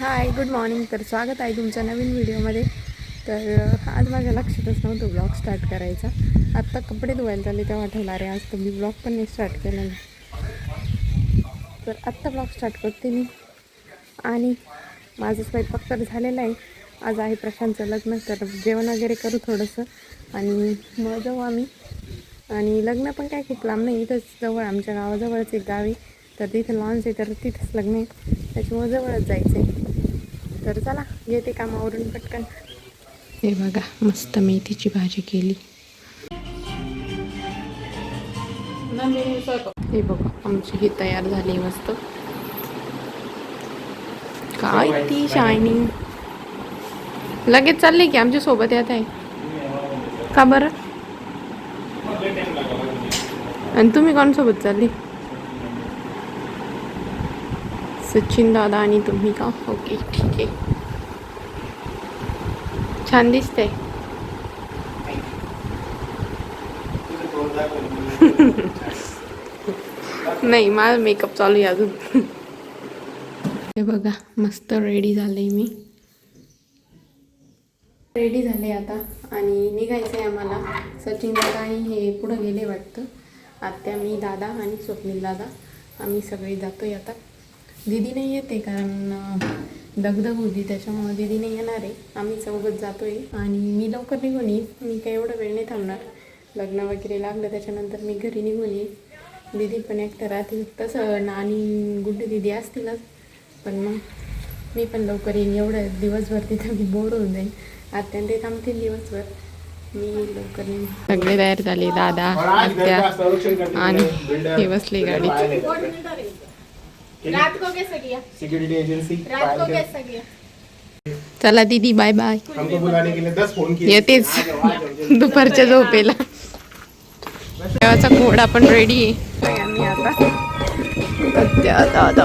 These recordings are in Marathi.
हाय गुड मॉर्निंग तर स्वागत आहे तुमच्या नवीन व्हिडिओमध्ये. तर आज माझ्या लक्षातच नव्हतं ब्लॉग स्टार्ट करायचा. आत्ता कपडे धुवायला चालले तेव्हा आठवलं अरे आज तर मी ब्लॉग पण नाही स्टार्ट केलेला तर आत्ता ब्लॉग स्टार्ट करते मी. आणि माझं स्वयंपाक तर झालेला आहे. आज आहे प्रशांतचं लग्न तर जेवण वगैरे करू थोडंसं. आणि मग जाऊ आम्ही. आणि लग्न पण काय खूप लांब नाही इथंच जवळ आमच्या गावाजवळच एक गावी तर तिथं लॉन्स आहे तर तिथंच लग्न आहे. त्याच्यामुळे जवळच जायचं आहे तर चला येते कामावरून पटकन. हे बघा मस्त मेथीची भाजी केली. हे बघा आमची ही तयार झाली मस्त. काय ती शायनिंग लगेच चालले की आमच्यासोबत येत आहे. का बरं? आणि तुम्ही कोण सोबत चालली? सचिन दादा आणि तुम्ही का? ओके ठीक ओके छान दिसते नाही माझा मेकअप चालू आहे अजून. हे बघा मस्त रेडी झाले मी. रेडी झाले आता आणि निघायचं आहे आम्हाला. सचिन दादा आणि हे पुढं गेले वाटतं. आत्या मी दादा आणि स्वप्नील दादा. आम्ही सगळे जातोय आता. दीदी नाही येते कारण दगदग होती त्याच्यामुळे दीदी नाही येणार आहे. आम्ही चौघत जातोय. आणि मी लवकर निघून येईन. मी काही एवढं वेळ नाही थांबणार. लग्न वगैरे लागलं त्याच्यानंतर मी घरी निघून येईन. दीदी पण एकटं राहतील तसं. नानी गुड्डी दीदी असतीलच पण मग मी पण लवकर येईन. एवढं दिवसभर तिथं मी बोर होऊन जाईन. आत्या ते थांबतील दिवसभर. मी लवकर येईन. सगळे तयार झाले दादा आत्या आणि हे बसले गाडीत. रात को कैसे किया? सिक्योरिटी एजेंसी रात को कैसे किया? चला दीदी बाय बाय हमको बुलाने के लिए दस फोन किए. येतेच दुपारच्या झोपेला. देवाचा घोडा पण रेडी आहे. आम्ही आता. दादा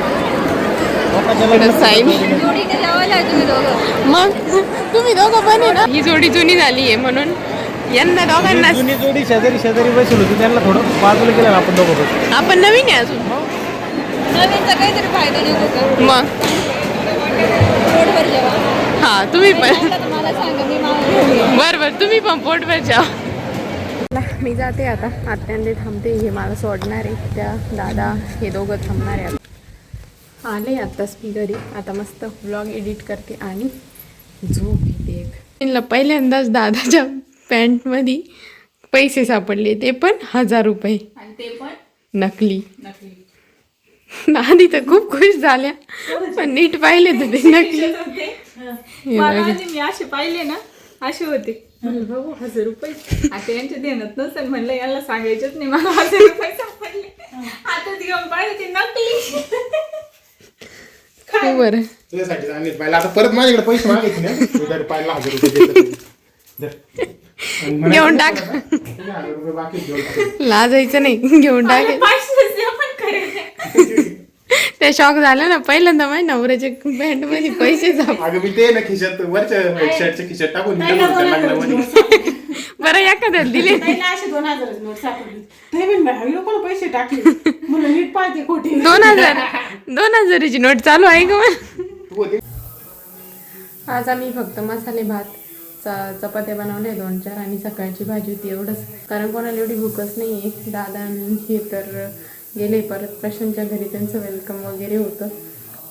साईन मग तुम्ही दोघं पण आहे ना? ही जोडी जुनी झाली आहे म्हणून यांना दोघांना जुनी जोडी शेजारी शेजारी बसली होती त्यांना थोडं बाजूला केलं ना आपण दोघं बसून. आपण नवीन आहे अजून. नवीनचा काहीतरी फायदा नाही होतो मग? पोटभर जेवा. हा तुम्ही पण. बर बर तुम्ही पण पोटभर जा मी जाते आता आत्यांदे थांबते हे मला सोडणार आहे. त्या दादा हे दोघं थांबणार आहे आता. आले आत्ताच मी घरी. आता मस्त ब्लॉग एडिट करते आणि झोप येते एक. त्यांना पहिल्यांदाच दादाच्या पॅन्टमध्ये पैसे सापडले. ते पण हजार रुपये. आणि ते पण नकली. नकली. आधी तर खूप खुश झाल्या. पण नीट पाहिले तर ते नकली. बघा. मी असे पाहिले ना असे होते. बाबू हजार रुपये. आता यांच्या देण्यात नसेल. म्हणलं याला सांगायचंच नाही. मला हजार रुपये सापडले. आता घेऊन ते नकली. तू बरं तुझ्यासाठी आणले पाहिजे आता परत माझ्याकडे पैसे मागायचे ना. पाहिला हजार रुपये. आणि घेऊन टाक. तुला, तुझे हजार रुपये बाकी आहेत, घेऊन टाक. लाजायचं नाही. घेऊन खरे ते शॉक झालं ना पहिल्यांदा माझ्या नवऱ्याच्या पॅन्टमध्ये पैसे अगं मी ते ना खिशात वरच्या शर्टच्या खिशात टाकून दिलं होतं त्या लग्नामध्ये. बरं एखाद्याला दिले. ताईला अशी दोन हजाराची नोट सापडली पण लोकांना पैसे टाकले? नीट पाहते खोटी. दोन हजार दोन हजाराची नोट चालू आहे का आज आम्ही फक्त मसाले भात च- चपात्या बनवल्या दोन चार आणि सकाळची भाजी होती एवढंच. कारण कोणाला एवढी भूकच नाही आहे. दादा हे तर गेले परत प्रशांतच्या घरी त्यांचं वेलकम वगैरे होतं.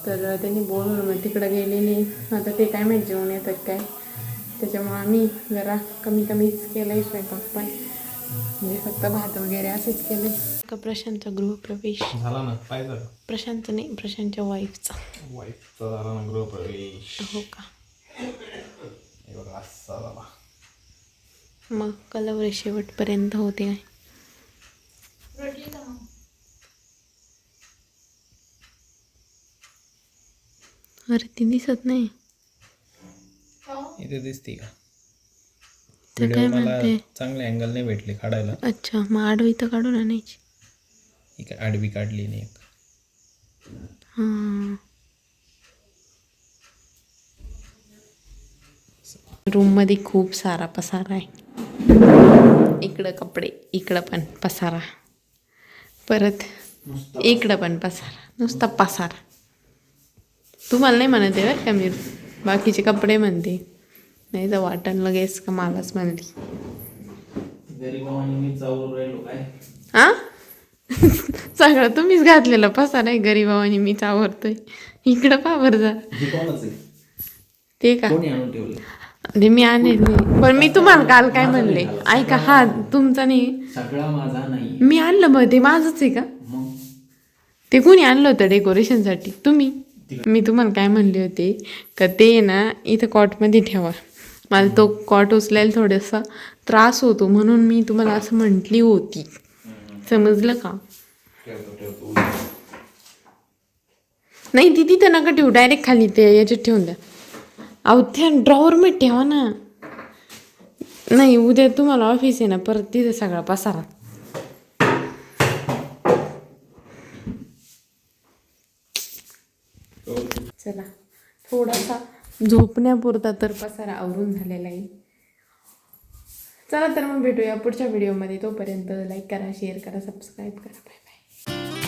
तर त्यांनी बोलवलं मग तिकडं गेलेले. आता ते काय माहीत जेवण येतात काय. त्याच्यामुळं आम्ही जरा कमी कमीच केलं आहे स्वयंपाक पण. म्हणजे फक्त भात वगैरे असंच केलं का प्रशांतचा गृहप्रवेश? झाला ना? पाहिजे प्रशांतचा नाही प्रशांतच्या वाईफचा वाईफचा झाला ना गृहप्रवेश. हो का? मग कलवर शेवटपर्यंत होते. काय अरे ती दिसत नाही. इथे दिसते का? व्हिडिओ मला चांगले अँगल नाही भेटले काढायला. अच्छा मग आडवी तर काढून आणायची. ही काय आडवी काढली नाही एक. रूममध्ये खूप सारा पसारा आहे. इकडं कपडे इकडं पण पसारा. परत इकडं पण पसारा. नुसता पसारा. तुम्हाला नाही म्हणत आहे बरं का मी? बाकीचे कपडे म्हणते. नाही तर वाटण लगेच का मलाच म्हणली आ सगळं तुम्हीच घातलेलं पसारा आहे गरीबावानी मी आवरतोय इकडं पा बरं जा हे ते का? ते मी आणेल पण मी तुम्हाला काल काय म्हणले? ऐका हा तुमचा नाही. नाही. मी आणलं मग ते माझंच आहे का? ते कोणी आणलं होतं डेकोरेशनसाठी? तुम्ही? मी तुम्हाला काय म्हणले होते? का ते ना इथं कॉटमध्ये ठेवा. मला तो कॉट उचलायला थोडासा त्रास होतो म्हणून मी तुम्हाला असं म्हटली होती. समजलं का? नाही ती तिथं नका ठेवू डायरेक्ट खाली ते याच्यात ठेवून द्या. अहो त्या ड्रॉवरमध्ये ठेवा ना. नाही उद्या तुम्हाला ऑफिस आहे ना परत तिथे सगळा पसारा. चला थोडासा झोपण्यापुरता तर पसारा आवरून झालेला आहे. चला तर मग भेटूया पुढच्या व्हिडिओमध्ये तोपर्यंत लाईक करा शेअर करा सबस्क्राईब करा. Bye bye